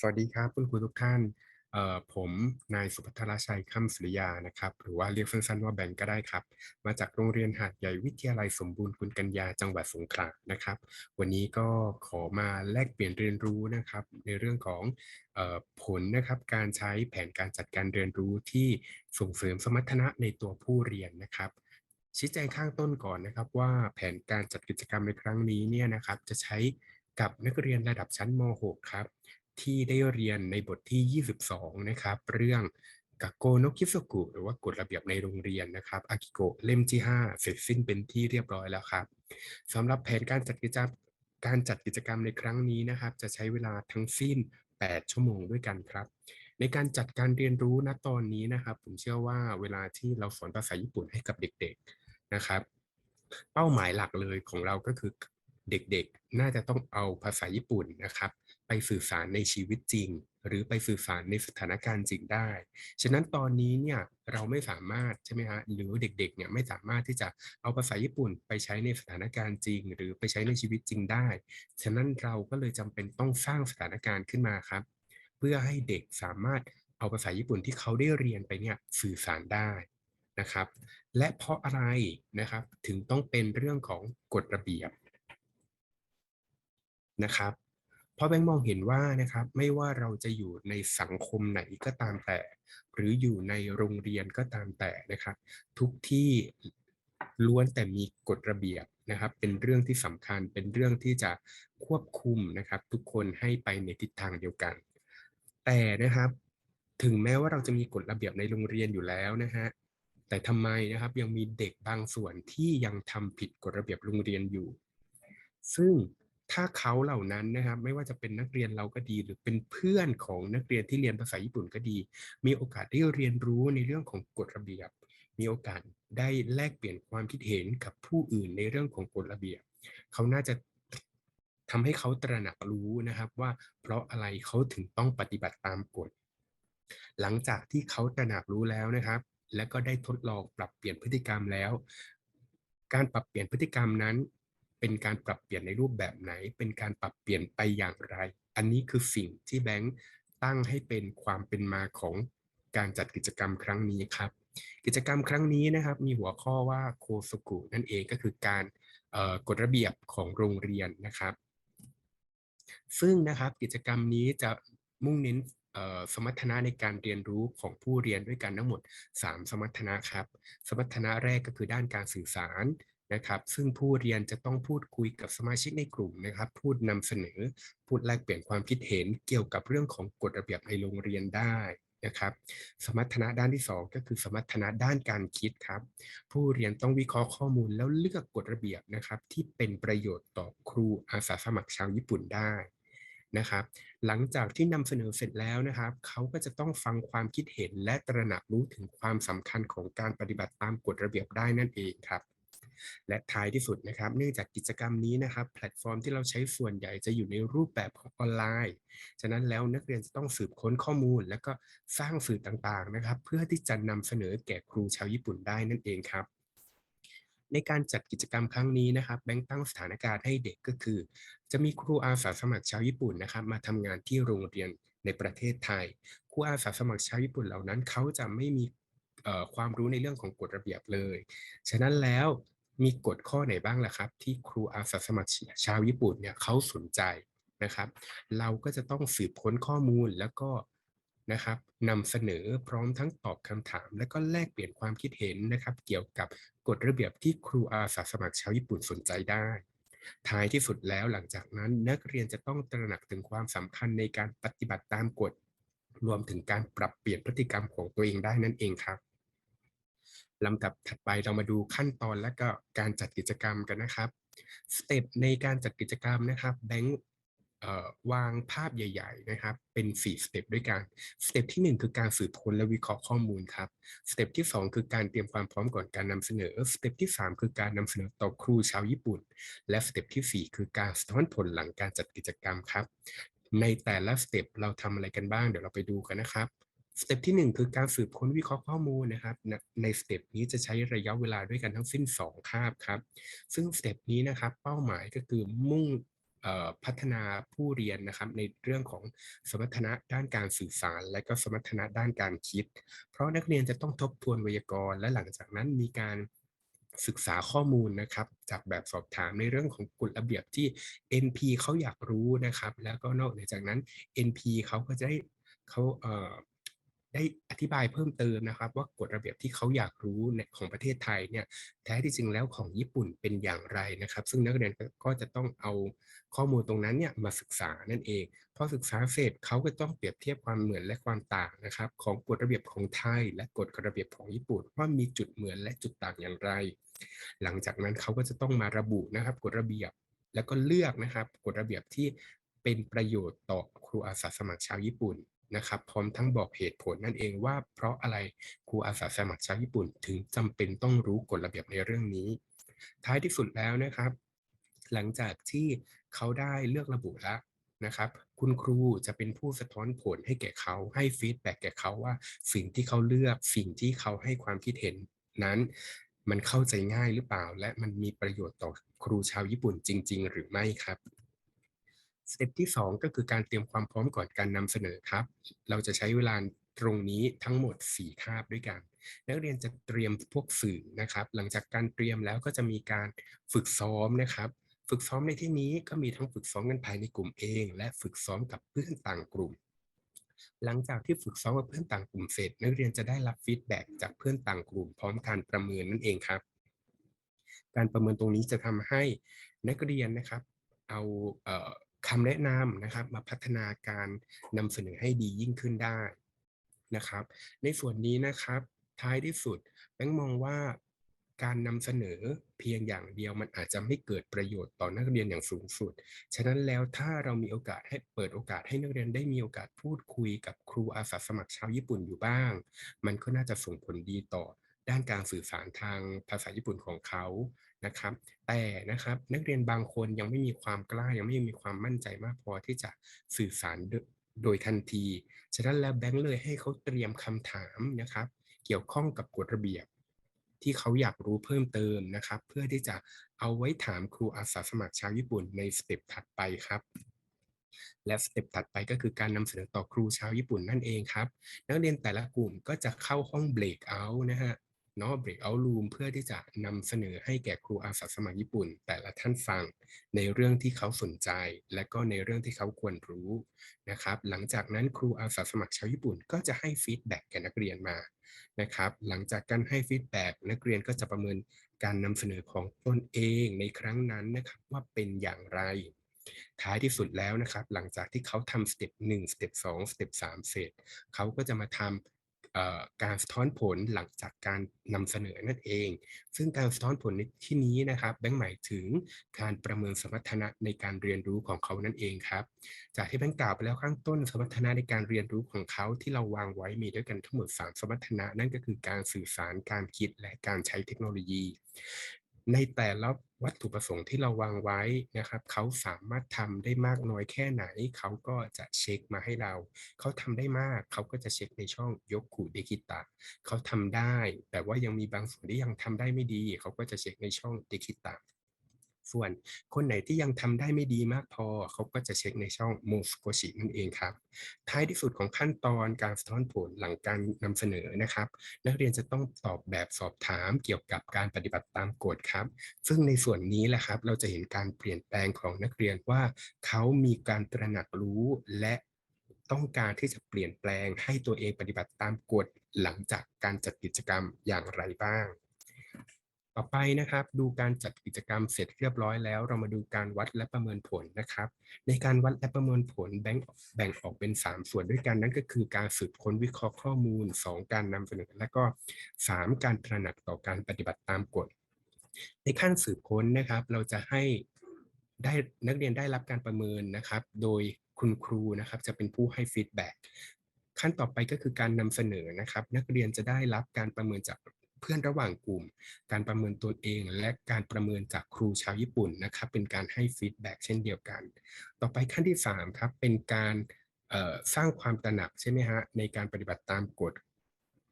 สวัสดีครับคุณครูทุกท่านผมนายสุพัทรชัยคำสุริยานะครับ หรือว่าเรียกสั้นๆว่าแบงก์ก็ได้ครับ มาจากโรงเรียนหาดใหญ่วิทยาลัยสมบูรณ์คุณกัญญาจังหวัดสงขลานะครับ วันนี้ก็ขอมาแลกเปลี่ยนเรียนรู้นะครับ ในเรื่องของออผลนะครับการใช้แผนการจัดการเรียนรู้ที่ส่งเสริมสมรรถนะในตัวผู้เรียนนะครับชี้แจงข้างต้นก่อนนะครับว่าแผนการจัดกิจกรรมในครั้งนี้เนี่ยนะครับ จะใช้กับนักเรียนระดับชั้นม .6 ครับ ที่ได้เรียนในบทที่ 22 นะครับ เรื่องกาโกโนคิสกุหรือว่ากฎระเบียบในโรงเรียนนะครับอากิโกะเล่มที่ 5 เสร็จสิ้นเป็นที่เรียบร้อยแล้วครับสำหรับแผนการจัดกิจกรรมการจัดกิจกรรมในครั้งนี้นะครับ จะใช้เวลาทั้งสิ้น 8 ชั่วโมงด้วยกันครับ ในการจัดการเรียนรู้ณตอนนี้นะครับ ผมเชื่อว่าเวลาที่เราสอนภาษาญี่ปุ่นให้กับเด็ก ๆนะครับ เป้าหมายหลักเลยของเราก็คือ เด็กๆ น่าจะต้องเอาภาษาญี่ปุ่นนะครับ ไปสื่อสารในชีวิตจริง หรือไปสื่อสารในสถานการณ์จริงได้ ฉะนั้นตอนนี้เนี่ยเราไม่สามารถใช่ไหมฮะหรือเด็กๆเนี่ยไม่สามารถที่จะเอาภาษาญี่ปุ่นไปใช้ในสถานการณ์จริง หรือไปใช้ในชีวิตจริงได้ ฉะนั้นเราก็เลยจำเป็นต้องสร้างสถานการณ์ขึ้นมาครับ เพื่อให้เด็กสามารถเอาภาษาญี่ปุ่นที่เขาได้เรียนไปเนี่ยสื่อสารได้นะครับ และเพราะอะไรนะครับถึงต้องเป็นเรื่องของกฎระเบียบ นะครับ เพราะแบงค์มองเห็นว่านะครับไม่ว่าเราจะอยู่ในสังคมไหนก็ตามแต่ หรืออยู่ในโรงเรียนก็ตามแต่นะครับ ทุกที่ล้วนแต่มีกฎระเบียบนะครับ เป็นเรื่องที่สำคัญเป็นเรื่องที่จะควบคุมนะครับ ทุกคนให้ไปในทิศทางเดียวกัน แต่นะครับถึงแม้ว่าเราจะมีกฎระเบียบในโรงเรียนอยู่แล้วนะฮะแต่ทำไมนะครับยังมีเด็กบางส่วนที่ยังทำผิดกฎระเบียบโรงเรียนอยู่ ซึ่ง ถ้าเขาเหล่านั้นนะครับไม่ว่าจะเป็นนักเรียนเราก็ดี หรือเป็นเพื่อนของนักเรียนที่เรียนภาษาญี่ปุ่นก็ดี มีโอกาสได้เรียนรู้ในเรื่องของกฎระเบียบ มีโอกาสได้แลกเปลี่ยนความคิดเห็นกับผู้อื่นในเรื่องของกฎระเบียบ เขาน่าจะทำให้เขาตระหนักรู้นะครับว่าเพราะอะไรเขาถึงต้องปฏิบัติตามกฎ หลังจากที่เขาตระหนักรู้แล้วนะครับ และก็ได้ทดลองปรับเปลี่ยนพฤติกรรมแล้ว การปรับเปลี่ยนพฤติกรรมนั้น เป็นการปรับเปลี่ยนในรูปแบบไหน เป็นการปรับเปลี่ยนไปอย่างไร อันนี้คือสิ่งที่แบงค์ตั้งให้เป็นความเป็นมาของการจัดกิจกรรมครั้งนี้ครับ กิจกรรมครั้งนี้นะครับ มีหัวข้อว่าโคสกุนั่นเองก็คือการกฎระเบียบของโรงเรียนนะครับ ซึ่งนะครับกิจกรรมนี้จะมุ่งเน้นสมรรถนะในการเรียนรู้ของผู้เรียนด้วยกันทั้งหมด 3 สมรรถนะครับ สมรรถนะแรกก็คือด้านการสื่อสาร นะครับ ซึ่งผู้เรียนจะต้องพูดคุยกับสมาชิกในกลุ่มนะครับ พูดนำเสนอ พูดแลกเปลี่ยนความคิดเห็นเกี่ยวกับเรื่องของกฎระเบียบในโรงเรียนได้นะครับ สมรรถนะด้านที่ 2 ก็คือสมรรถนะด้านการคิดครับ ผู้เรียนต้องวิเคราะห์ข้อมูลแล้วเลือกกฎระเบียบนะครับ ที่เป็นประโยชน์ต่อครูอาสาสมัครชาวญี่ปุ่นได้นะครับ หลังจากที่นำเสนอเสร็จแล้วนะครับ เขาก็จะต้องฟังความคิดเห็นและตระหนักรู้ถึงความสำคัญของการปฏิบัติตามกฎระเบียบได้นั่นเองครับ และท้ายที่สุดนะครับเนื่องจากกิจกรรมนี้นะครับ แพลตฟอร์มที่เราใช้ส่วนใหญ่จะอยู่ในรูปแบบของออนไลน์ ฉะนั้นแล้วนักเรียนจะต้องสืบค้นข้อมูล และก็สร้างสื่อต่างๆนะครับ เพื่อที่จะนำเสนอแก่ครูชาวญี่ปุ่นได้นั่นเองครับในการจัดกิจกรรมครั้งนี้นะครับ แบงค์ตั้งสถานการณ์ให้เด็กก็คือ จะมีครูอาสาสมัครชาวญี่ปุ่นนะครับ มาทำงานที่โรงเรียนในประเทศไทย ครูอาสาสมัครชาวญี่ปุ่นเหล่านั้นเขาจะไม่มีความรู้ในเรื่องของกฎระเบียบเลย ฉะนั้นแล้ว มีกฎข้อไหนบ้างล่ะครับ ที่ครูอาสาสมัครชาวญี่ปุ่นเนี่ยเขาสนใจนะครับ เราก็จะต้องสืบค้นข้อมูลแล้วก็นะครับนำเสนอพร้อมทั้งตอบคำถาม และก็แลกเปลี่ยนความคิดเห็นนะครับ เกี่ยวกับกฎระเบียบที่ครูอาสาสมัครชาวญี่ปุ่นสนใจได้ ท้ายที่สุดแล้วหลังจากนั้นนักเรียนจะต้องตระหนักถึงความสำคัญในการปฏิบัติตามกฎ รวมถึงการปรับเปลี่ยนพฤติกรรมของตัวเองได้นั่นเองครับ ลำดับถัดไปเรามาดูขั้นตอนและก็การจัดกิจกรรมกันนะครับสเต็ปในการจัดกิจกรรมนะครับแบงค์วางภาพใหญ่ ๆ นะครับ เป็น 4 สเต็ปด้วยกันสเต็ปที่ 1 คือการสืบค้นและวิเคราะห์ข้อมูลครับสเต็ปที่ 2 คือการเตรียมความพร้อมก่อนการนำเสนอสเต็ปที่ 3 คือการนำเสนอต่อครูชาวญี่ปุ่น และสเต็ปที่ 4 คือการสะท้อนผลหลังการจัดกิจกรรมครับ ในแต่ละสเต็ปเราทำอะไรกันบ้างเดี๋ยวเราไปดูกันนะครับ สเต็ปที่ 1 คือการสืบค้นวิเคราะห์ข้อมูลนะครับ ในสเต็ปนี้จะใช้ระยะเวลาด้วยกันทั้งสิ้น 2 คาบครับ ซึ่งสเต็ปนี้นะครับเป้าหมายก็คือมุ่งพัฒนาผู้เรียนนะครับในเรื่องของสมรรถนะด้านการสื่อสาร และก็สมรรถนะด้านการคิด เพราะนักเรียนจะต้องทบทวนไวยากรณ์ และหลังจากนั้นมีการศึกษาข้อมูลนะครับ จากแบบสอบถามในเรื่องของกฎระเบียบที่ NP เขาอยากรู้นะครับ แล้วก็นอกจากนั้น NP เขาก็จะได้เขาเได้อธิบายเพิ่มเติมนะครับ ว่ากฎระเบียบที่เขาอยากรู้ของประเทศไทยเนี่ยแท้ที่จริงแล้วของญี่ปุ่นเป็นอย่างไรนะครับ ซึ่งนักเรียนก็จะต้องเอาข้อมูลตรงนั้นเนี่ยมาศึกษานั่นเองพอศึกษาเสร็จเขาก็ต้องเปรียบเทียบความเหมือนและความต่างนะครับ ของกฎระเบียบของไทย และกฎระเบียบของญี่ปุ่นว่ามีจุดเหมือนและจุดต่างอย่างไร หลังจากนั้นเขาก็จะต้องมาระบุนะครับกฎระเบียบแล้วก็เลือกนะครับกฎระเบียบที่เป็นประโยชน์ต่อครูอาสาสมัครชาวญี่ปุ่น นะครับพร้อมทั้งบอกเหตุผลนั่นเองว่า เพราะอะไรครูอาสาสมัครชาวญี่ปุ่นถึงจำเป็นต้องรู้กฎระเบียบในเรื่องนี้ ท้ายที่สุดแล้วนะครับ หลังจากที่เขาได้เลือกระบุแล้วนะครับ คุณครูจะเป็นผู้สะท้อนผลให้แก่เขาให้ฟีดแบ็กแก่เขาว่า สิ่งที่เขาเลือกสิ่งที่เขาให้ความคิดเห็นนั้นมันเข้าใจง่ายหรือเปล่า และมันมีประโยชน์ต่อครูชาวญี่ปุ่นจริง ๆ หรือไม่ครับ สเต็ปที่ 2 ก็คือการเตรียมความพร้อมก่อนการนำเสนอครับ เราจะใช้เวลาตรงนี้ทั้งหมด 4 คาบด้วยกัน นักเรียนจะเตรียมพวกสื่อนะครับ หลังจากการเตรียมแล้วก็จะมีการฝึกซ้อมนะครับ ฝึกซ้อมในที่นี้ก็มีทั้งฝึกซ้อมกันภายในกลุ่มเอง และฝึกซ้อมกับเพื่อนต่างกลุ่ม หลังจากที่ฝึกซ้อมกับเพื่อนต่างกลุ่มเสร็จ นักเรียนจะได้รับฟีดแบ็กจากเพื่อนต่างกลุ่ม พร้อมการประเมินนั่นเองครับ การประเมินตรงนี้จะทำให้นักเรียนนะครับ เอาเอ่อ คำแนะนำนะครับมาพัฒนาการนำเสนอให้ดียิ่งขึ้นได้นะครับ ในส่วนนี้นะครับท้ายที่สุดแบงค์มองว่าการนำเสนอเพียงอย่างเดียวมันอาจจะไม่เกิดประโยชน์ต่อนักเรียนอย่างสูงสุด ฉะนั้นแล้วถ้าเรามีโอกาสให้เปิดโอกาสให้นักเรียนได้มีโอกาสพูดคุยกับครูอาสาสมัครชาวญี่ปุ่นอยู่บ้าง มันก็น่าจะส่งผลดีต่อด้านการสื่อสารทางภาษาญี่ปุ่นของเขา นะครับ แต่นะครับนักเรียนบางคนยังไม่มีความกล้ายังไม่มีความมั่นใจมากพอที่จะสื่อสารโดยทันที ฉะนั้นแล้วแบงค์เลยให้เขาเตรียมคำถามนะครับ เกี่ยวข้องกับกฎระเบียบ ที่เขาอยากรู้เพิ่มเติมนะครับ เพื่อที่จะเอาไว้ถามครูอาสาสมัครชาวญี่ปุ่นในสเต็ปถัดไปครับและสเต็ปถัดไปก็คือการนำเสนอต่อครูชาวญี่ปุ่นนั่นเองครับ นักเรียนแต่ละกลุ่มก็จะเข้าห้องเบรกเอาท์นะฮะ เนาะ breakout room เพื่อที่จะนำเสนอให้แก่ครูอาสาสมัครญี่ปุ่น แต่ละท่านฟังในเรื่องที่เขาสนใจ และก็ในเรื่องที่เขาควรรู้นะครับ หลังจากนั้นครูอาสาสมัครชาวญี่ปุ่น ก็จะให้ฟีดแบ็กแก่นักเรียนมานะครับ หลังจากการให้ฟีดแบ็กนักเรียนก็จะประเมินการนำเสนอของตนเองในครั้งนั้นนะครับว่าเป็นอย่างไรท้ายที่สุดแล้วนะครับ หลังจากที่เขาทำสเต็ปหนึ่งสเต็ปสองสเต็ปสามเสร็จ เขาก็จะมาทำ การสะท้อนผลหลังจากการนำเสนอนั่นเอง ซึ่งการสะท้อนผลในที่นี้นะครับ แบงค์หมายถึงการประเมินสมรรถนะในการเรียนรู้ของเขานั่นเองครับ จากที่แบงค์กล่าวไปแล้วข้างต้นสมรรถนะในการเรียนรู้ของเขาที่เราวางไว้มีด้วยกันทั้งหมด 3 สมรรถนะ นั่นก็คือการสื่อสารการคิดและการใช้เทคโนโลยี ในแต่ละวัตถุประสงค์ที่เราวางไว้นะครับ เขาสามารถทำได้มากน้อยแค่ไหน เขาก็จะเช็คมาให้เรา เขาทำได้มาก เขาก็จะเช็คในช่องยกขูดเดคิตะ เขาทำได้ แต่ว่ายังมีบางส่วนที่ยังทำได้ไม่ดี เขาก็จะเช็คในช่องเดคิตะ ส่วนคนไหนที่ยังทำได้ไม่ดีมากพอ เขาก็จะเช็คในช่องโมสโกชินั่นเองครับ ท้ายที่สุดของขั้นตอนการสะท้อนผลหลังการนำเสนอนะครับ นักเรียนจะต้องตอบแบบสอบถามเกี่ยวกับการปฏิบัติตามกฎครับ ซึ่งในส่วนนี้แหละครับ เราจะเห็นการเปลี่ยนแปลงของนักเรียนว่า เขามีการตระหนักรู้และต้องการที่จะเปลี่ยนแปลงให้ตัวเองปฏิบัติตามกฎหลังจากการจัดกิจกรรมอย่างไรบ้าง ต่อไปนะครับ ดูการจัดกิจกรรมเสร็จเรียบร้อยแล้ว เรามาดูการวัดและประเมินผลนะครับ ในการวัดและประเมินผลแบ่งแบ่งออกเป็น 3 ส่วนด้วยกันนั่นก็คือการสืบค้นวิเคราะห์ข้อมูล 2 การนำเสนอ และก็ 3 การตระหนักต่อการปฏิบัติตามกฎ ในขั้นสืบค้นนะครับ เราจะให้ได้นักเรียนได้รับการประเมินนะครับ โดยคุณครูนะครับจะเป็นผู้ให้ฟีดแบ็กขั้นต่อไปก็คือการนำเสนอนะครับ นักเรียนจะได้รับการประเมินจาก เพื่อนระหว่างกลุ่ม การประเมินตัวเอง และการประเมินจากครูชาวญี่ปุ่นนะครับเป็นการให้ฟีดแบ็กเช่นเดียวกัน ต่อไปขั้นที่3ครับเป็นการสร้างความตระหนักใช่ไหมฮะในการปฏิบัติตามกฎ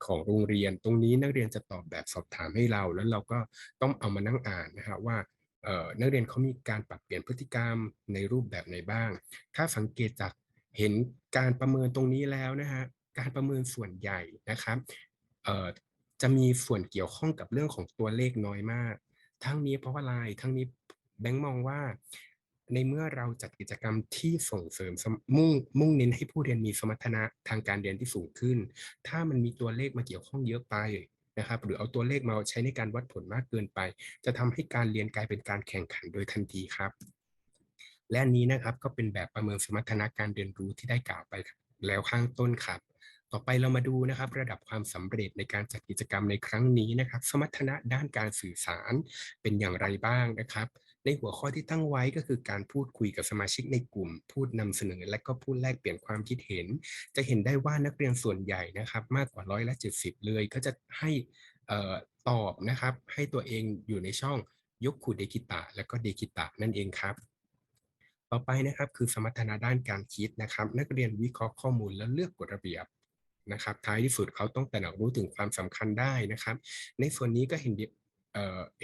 ของโรงเรียน ตรงนี้นักเรียนจะตอบแบบสอบถามให้เรา แล้วเราก็ต้องเอามานั่งอ่านนะฮะว่านักเรียนเขามีการปรับเปลี่ยนพฤติกรรมในรูปแบบไหนบ้าง ถ้าสังเกตจากเห็นการประเมินตรงนี้แล้วนะฮะ การประเมินส่วนใหญ่นะครับ จะมีส่วนเกี่ยวข้องกับเรื่องของตัวเลขน้อยมาก ทั้งนี้เพราะว่าอะไรทั้งนี้แบงค์มองว่า ในเมื่อเราจัดกิจกรรมที่ส่งเสริมมุ่งมุ่งเน้นให้ผู้เรียนมีสมรรถนะทางการเรียนที่สูงขึ้น ถ้ามันมีตัวเลขมาเกี่ยวข้องเยอะไปนะครับ หรือเอาตัวเลขมาใช้ในการวัดผลมากเกินไป จะทำให้การเรียนกลายเป็นการแข่งขันโดยทันทีครับ และนี้นะครับก็เป็นแบบประเมินสมรรถนะการเรียนรู้ที่ได้กล่าวไปแล้วข้างต้นครับ ต่อไปเรามาดูนะครับ ระดับความสำเร็จในการจัดกิจกรรมในครั้งนี้นะครับ สมรรถนะด้านการสื่อสารเป็นอย่างไรบ้างนะครับ ในหัวข้อที่ตั้งไว้ก็คือการพูดคุยกับสมาชิกในกลุ่ม พูดนำเสนอ และก็พูดแลกเปลี่ยนความคิดเห็น จะเห็นได้ว่านักเรียนส่วนใหญ่นะครับ มากกว่าร้อยละเจ็ดสิบเลย ก็จะให้ตอบนะครับ ให้ตัวเองอยู่ในช่องยกคูดเดกิตะ และก็เดกิตะนั่นเองครับต่อไปนะครับคือสมรรถนะด้านการคิดนะครับ นักเรียนวิเคราะห์ข้อมูลและเลือกกฎระเบียบ นะครับ ท้ายที่สุดเขาต้องตระหนักรู้ถึงความสำคัญได้นะครับ ในส่วนนี้ก็เห็นเ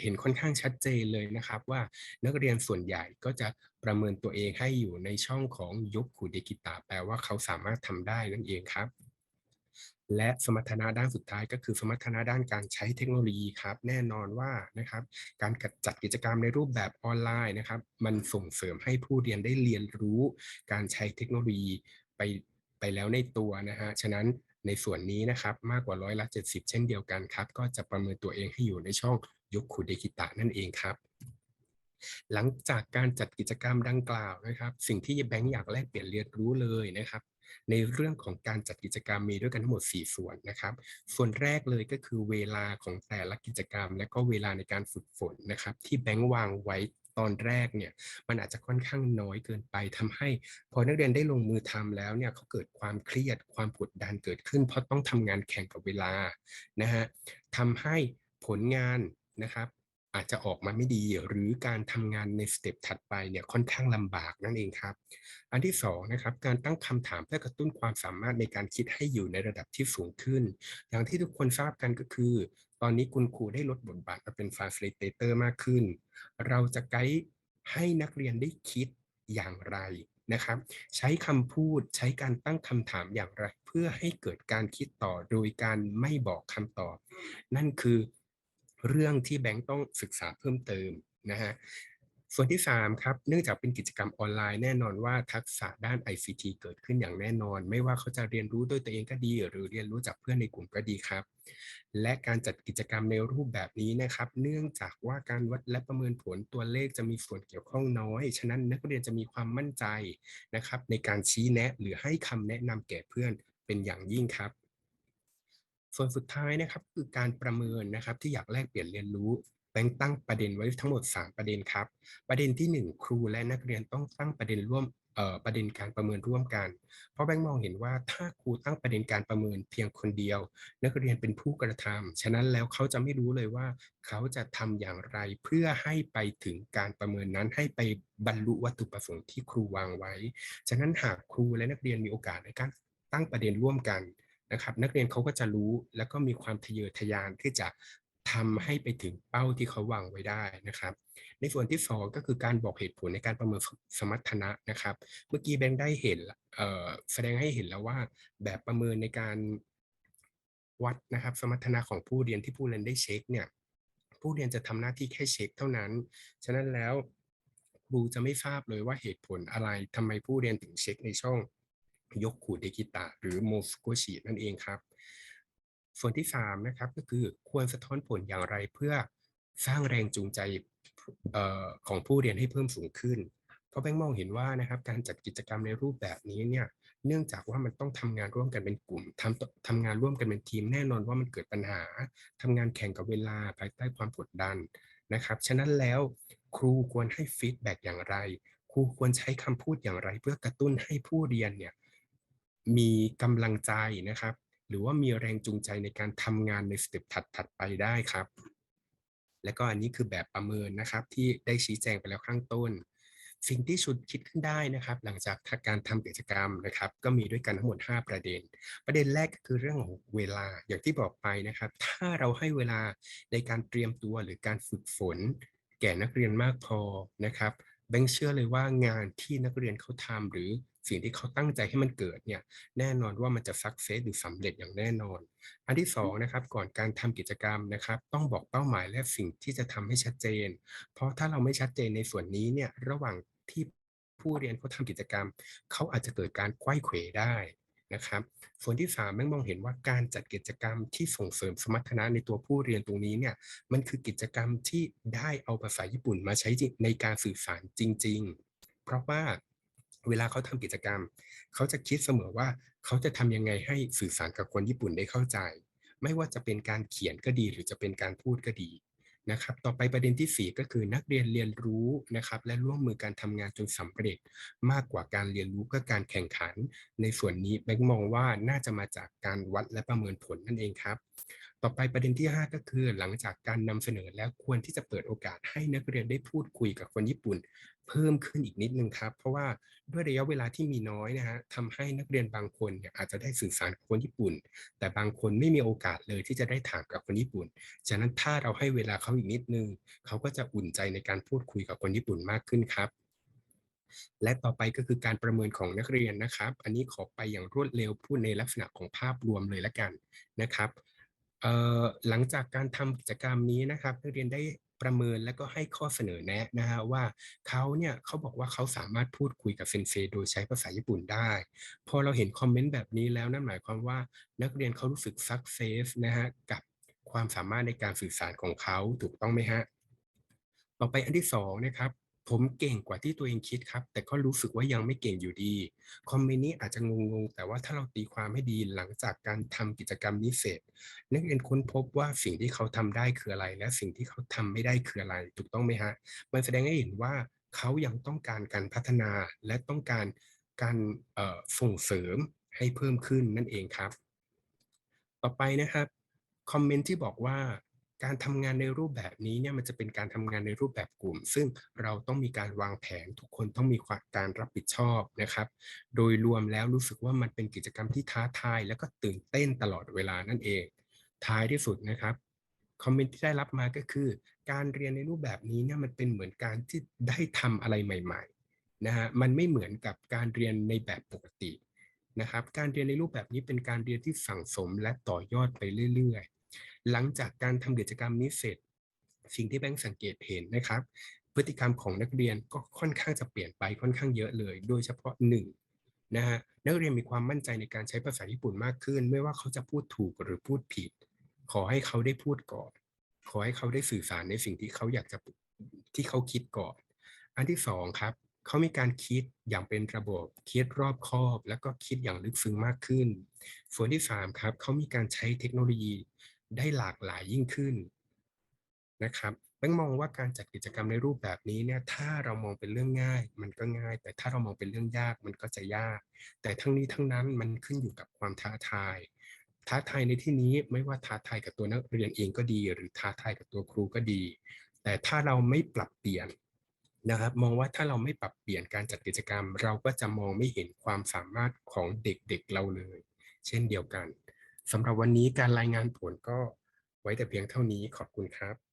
เห็นค่อนข้างชัดเจนเลยนะครับ ว่านักเรียนส่วนใหญ่ก็จะประเมินตัวเองให้อยู่ในช่องของยกคูเดกิตะแปลว่าเขาสามารถทำได้นั่นเองครับและสมรรถนะด้านสุดท้ายก็คือสมรรถนะด้านการใช้เทคโนโลยีครับ แน่นอนว่านะครับการจัดกิจกรรมในรูปแบบออนไลน์นะครับ มันส่งเสริมให้ผู้เรียนได้เรียนรู้ การใช้เทคโนโลยีไปไปแล้วในตัวนะฮะฉะนั้น ในส่วนนี้นะครับมากกว่าร้อยละ 70 เช่นเดียวกันครับ ก็จะประเมินตัวเองให้อยู่ในช่องยกคูเดกิตะนั่นเองครับ หลังจากการจัดกิจกรรมดังกล่าวนะครับ สิ่งที่แบงค์อยากแลกเปลี่ยนเรียนรู้เลยนะครับในเรื่องของการจัดกิจกรรมมีด้วยกันทั้งหมด 4 ส่วนนะครับ ส่วนแรกเลยก็คือเวลาของแต่ละกิจกรรม และก็เวลาในการฝึกฝนนะครับ ที่แบงค์วางไว้ ตอนแรกเนี่ยมันอาจจะค่อนข้างน้อยเกินไปทำให้พอนักเรียนได้ลงมือทำแล้วเนี่ยเขาเกิดความเครียดความกดดันเกิดขึ้น เพราะต้องทำงานแข่งกับเวลานะฮะทำให้ผลงานนะครับ อาจจะออกมาไม่ดี หรือการทำงานในสเต็ปถัดไปเนี่ยค่อนข้างลำบากนั่นเองครับ อันที่2นะครับการตั้งคำถามเพื่อกระตุ้นความสามารถในการคิดให้อยู่ในระดับที่สูงขึ้น อย่างที่ทุกคนทราบกันก็คือ ตอนนี้คุณครูได้ลดบทบาทมาเป็น facilitator มากขึ้น เราจะไกด์ให้นักเรียนได้คิดอย่างไรนะครับ ใช้คำพูดใช้การตั้งคำถามอย่างไร เพื่อให้เกิดการคิดต่อโดยการไม่บอกคำตอบ นั่นคือ เรื่องที่แบงค์ต้องศึกษาเพิ่มเติมนะฮะส่วนที่3ครับเนื่องจากเป็นกิจกรรมออนไลน์แน่นอนว่าทักษะด้าน ICT เกิดขึ้นอย่างแน่นอน ไม่ว่าเขาจะเรียนรู้ด้วยตัวเองก็ดี หรือเรียนรู้จากเพื่อนในกลุ่มก็ดีครับ และการจัดกิจกรรมในรูปแบบนี้นะครับ เนื่องจากว่าการวัดและประเมินผลตัวเลขจะมีส่วนเกี่ยวข้องน้อย ฉะนั้นนักเรียนจะมีความมั่นใจนะครับในการชี้แนะหรือให้คำแนะนำแก่เพื่อนเป็นอย่างยิ่งครับ ส่วนสุดท้ายนะครับคือการประเมินนะครับที่อยากแลกเปลี่ยนเรียนรู้แบงตั้งประเด็นไว้ทั้งหมด 3 ประเด็นครับ ประเด็นที่ 1 ครูและนักเรียนต้องตั้งประเด็นร่วมประเด็นการประเมินร่วมกัน เพราะแบงค์มองเห็นว่าถ้าครูตั้งประเด็นการประเมินเพียงคนเดียว นักเรียนเป็นผู้กระทำฉะนั้นแล้วเขาจะไม่รู้เลยว่า เขาจะทำอย่างไรเพื่อให้ไปถึงการประเมินนั้นให้ไปบรรลุวัตถุประสงค์ที่ครูวางไว้ ฉะนั้นหากครูและนักเรียนมีโอกาสในการตั้งประเด็นร่วมกัน นะครับนักเรียนเขาก็จะรู้แล้วก็มีความทะเยอทะยานที่จะทำให้ไปถึงเป้าที่เขาวางไว้ได้นะครับ ในส่วนที่ 2 ก็คือการบอกเหตุผลในการประเมินสมรรถนะนะครับ เมื่อกี้แบงค์ได้เห็นแสดงให้เห็นแล้วว่าแบบประเมินในการวัดนะครับสมรรถนะของผู้เรียนที่ผู้เรียนได้เช็คเนี่ยผู้เรียนจะทำหน้าที่แค่เช็คเท่านั้น ฉะนั้นแล้วครูจะไม่ทราบเลยว่าเหตุผลอะไรทำไมผู้เรียนถึงเช็คในช่อง ยกขูดเดกิตะหรือโมสโกชินั่นเองครับ ส่วนที่3นะครับก็คือควรสะท้อนผลอย่างไรเพื่อสร้างแรงจูงใจของผู้เรียนให้เพิ่มสูงขึ้น เพราะแบงค์มองเห็นว่านะครับการจัดกิจกรรมในรูปแบบนี้เนี่ยเนื่องจากว่ามันต้องทำงานร่วมกันเป็นกลุ่มทำทำงานร่วมกันเป็นทีมแน่นอนว่ามันเกิดปัญหาทำงานแข่งกับเวลาภายใต้ความกดดันนะครับ ฉะนั้นแล้วครูควรให้ฟีดแบ็กอย่างไร ครูควรใช้คำพูดอย่างไร เพื่อกระตุ้นให้ผู้เรียนเนี่ย มีกำลังใจนะครับ หรือว่ามีแรงจูงใจในการทำงานในสเต็ปถัดๆไปได้ครับ และก็อันนี้คือแบบประเมินนะครับที่ได้ชี้แจงไปแล้วข้างต้น สิ่งที่ชุดคิดขึ้นได้นะครับ หลังจากการทำกิจกรรมนะครับ ก็มีด้วยกันทั้งหมด 5 ประเด็น ประเด็นแรกก็คือเรื่องของเวลาอย่างที่บอกไปนะครับ ถ้าเราให้เวลาในการเตรียมตัวหรือการฝึกฝน แก่นักเรียนมากพอนะครับแบงค์เชื่อเลยว่างานที่นักเรียนเขาทำหรือ สิ่งที่เขาตั้งใจให้มันเกิดเนี่ยแน่นอนว่ามันจะสักเซสหรือสำเร็จอย่างแน่นอน อันที่สองนะครับก่อนการทำกิจกรรมนะครับ ต้องบอกเป้าหมายและสิ่งที่จะทำให้ชัดเจน เพราะถ้าเราไม่ชัดเจนในส่วนนี้เนี่ยระหว่างที่ผู้เรียนเขาทำกิจกรรม เขาอาจจะเกิดการไขว้เขวได้นะครับส่วนที่สามแม่งมองเห็นว่าการจัดกิจกรรมที่ส่งเสริมสมรรถนะในตัวผู้เรียนตรงนี้เนี่ยมันคือกิจกรรมที่ได้เอาภาษาญี่ปุ่นมาใช้ในการสื่อสารจริง ๆ เพราะว่า เวลาเขาทำกิจกรรม เขาจะคิดเสมอว่าเขาจะทำยังไงให้สื่อสารกับคนญี่ปุ่นได้เข้าใจ ไม่ว่าจะเป็นการเขียนก็ดีหรือจะเป็นการพูดก็ดีนะครับ ต่อไปประเด็นที่ 4 ก็คือนักเรียนเรียนรู้นะครับ และร่วมมือการทำงานจนสำเร็จ มากกว่าการเรียนรู้เพื่อการแข่งขัน ในส่วนนี้แบงค์มองว่าน่าจะมาจากการวัดและประเมินผลนั่นเองครับต่อไปประเด็นที่ 5 ก็คือหลังจากการนำเสนอแล้วควรที่จะเปิดโอกาสให้นักเรียนได้พูดคุยกับคนญี่ปุ่น เพิ่มขึ้นอีกนิดนึงครับ เพราะว่าด้วยระยะเวลาที่มีน้อยนะฮะทำให้นักเรียนบางคนเนี่ยอาจจะได้สื่อสารกับคนญี่ปุ่น แต่บางคนไม่มีโอกาสเลยที่จะได้ถามกับคนญี่ปุ่น ฉะนั้นถ้าเราให้เวลาเขาอีกนิดนึงเขาก็จะอุ่นใจในการพูดคุยกับคนญี่ปุ่นมากขึ้นครับและต่อไปก็คือการประเมินของนักเรียนนะครับ อันนี้ขอไปอย่างรวดเร็วพูดในลักษณะของภาพรวมเลยละกันนะครับ หลังจากการทำกิจกรรมนี้นะครับนักเรียนได้ประเมินและก็ให้ข้อเสนอแนะนะฮะว่าเขาเนี่ยเขาบอกว่าเขาสามารถพูดคุยกับเซนเซโดยใช้ภาษาญี่ปุ่นได้ พอเราเห็นคอมเมนต์แบบนี้แล้วนั่นหมายความว่านักเรียนเขารู้สึกซักเซสนะฮะกับความสามารถในการสื่อสารของเขาถูกต้องไหมฮะ ต่อไปอันที่สองนะครับ ผมเก่งกว่าที่ตัวเองคิดครับ แต่ก็รู้สึกว่ายังไม่เก่งอยู่ดี คอมเมนต์นี้อาจจะงงๆ แต่ว่าถ้าเราตีความให้ดีหลังจากการทำกิจกรรมนี้เสร็จ นักเรียนค้นพบว่าสิ่งที่เขาทำได้คืออะไร และสิ่งที่เขาทำไม่ได้คืออะไร ถูกต้องไหมฮะ มันแสดงให้เห็นว่าเขายังต้องการการพัฒนาและต้องการการส่งเสริมให้เพิ่มขึ้นนั่นเองครับ ต่อไปนะครับ คอมเมนต์ที่บอกว่า การทำงานในรูปแบบนี้เนี่ยมันจะเป็นการทำงานในรูปแบบกลุ่ม ซึ่งเราต้องมีการวางแผนทุกคนต้องมีการรับผิดชอบนะครับ โดยรวมแล้วรู้สึกว่ามันเป็นกิจกรรมที่ท้าทาย แล้วก็ตื่นเต้นตลอดเวลานั่นเอง ท้ายที่สุดนะครับคอมเมนต์ที่ได้รับมาก็คือ การเรียนในรูปแบบนี้เนี่ยมันเป็นเหมือนการที่ได้ทำอะไรใหม่ ๆนะฮะมันไม่เหมือนกับการเรียนในแบบปกตินะครับ การเรียนในรูปแบบนี้เป็นการเรียนที่สั่งสมและต่อยอดไปเรื่อยๆ หลังจากการทำกิจกรรมนี้เสร็จ สิ่งที่แบงค์สังเกตเห็นนะครับ พฤติกรรมของนักเรียนก็ค่อนข้างจะเปลี่ยนไปค่อนข้างเยอะเลย โดยเฉพาะหนึ่งนะฮะนักเรียนมีความมั่นใจในการใช้ภาษาญี่ปุ่นมากขึ้น ไม่ว่าเขาจะพูดถูกหรือพูดผิด ขอให้เขาได้พูดก่อน ขอให้เขาได้สื่อสารในสิ่งที่เขาอยากจะที่เขาคิดก่อน อันที่สองครับเขามีการคิดอย่างเป็นระบบคิดรอบคอบ แล้วก็คิดอย่างลึกซึ้งมากขึ้น ส่วนที่3ครับเขามีการใช้เทคโนโลยี ได้หลากหลายยิ่งขึ้นนะครับแบงมองว่าการจัดกิจกรรมในรูปแบบนี้เนี่ยถ้าเรามองเป็นเรื่องง่าย มันก็ง่าย แต่ถ้าเรามองเป็นเรื่องยากมันก็จะยาก แต่ทั้งนี้ทั้งนั้นมันขึ้นอยู่กับความท้าทาย ท้าทายในที่นี้ไม่ว่าท้าทายกับตัวนักเรียนเองก็ดี หรือท้าทายกับตัวครูก็ดี แต่ถ้าเราไม่ปรับเปลี่ยนนะครับมองว่าถ้าเราไม่ปรับเปลี่ยนการจัดกิจกรรม เราก็จะมองไม่เห็นความสามารถของเด็กๆเเราเลย เช่นเดียวกัน สำหรับวันนี้การรายงานผลก็ไว้แต่เพียงเท่านี้ขอบคุณครับ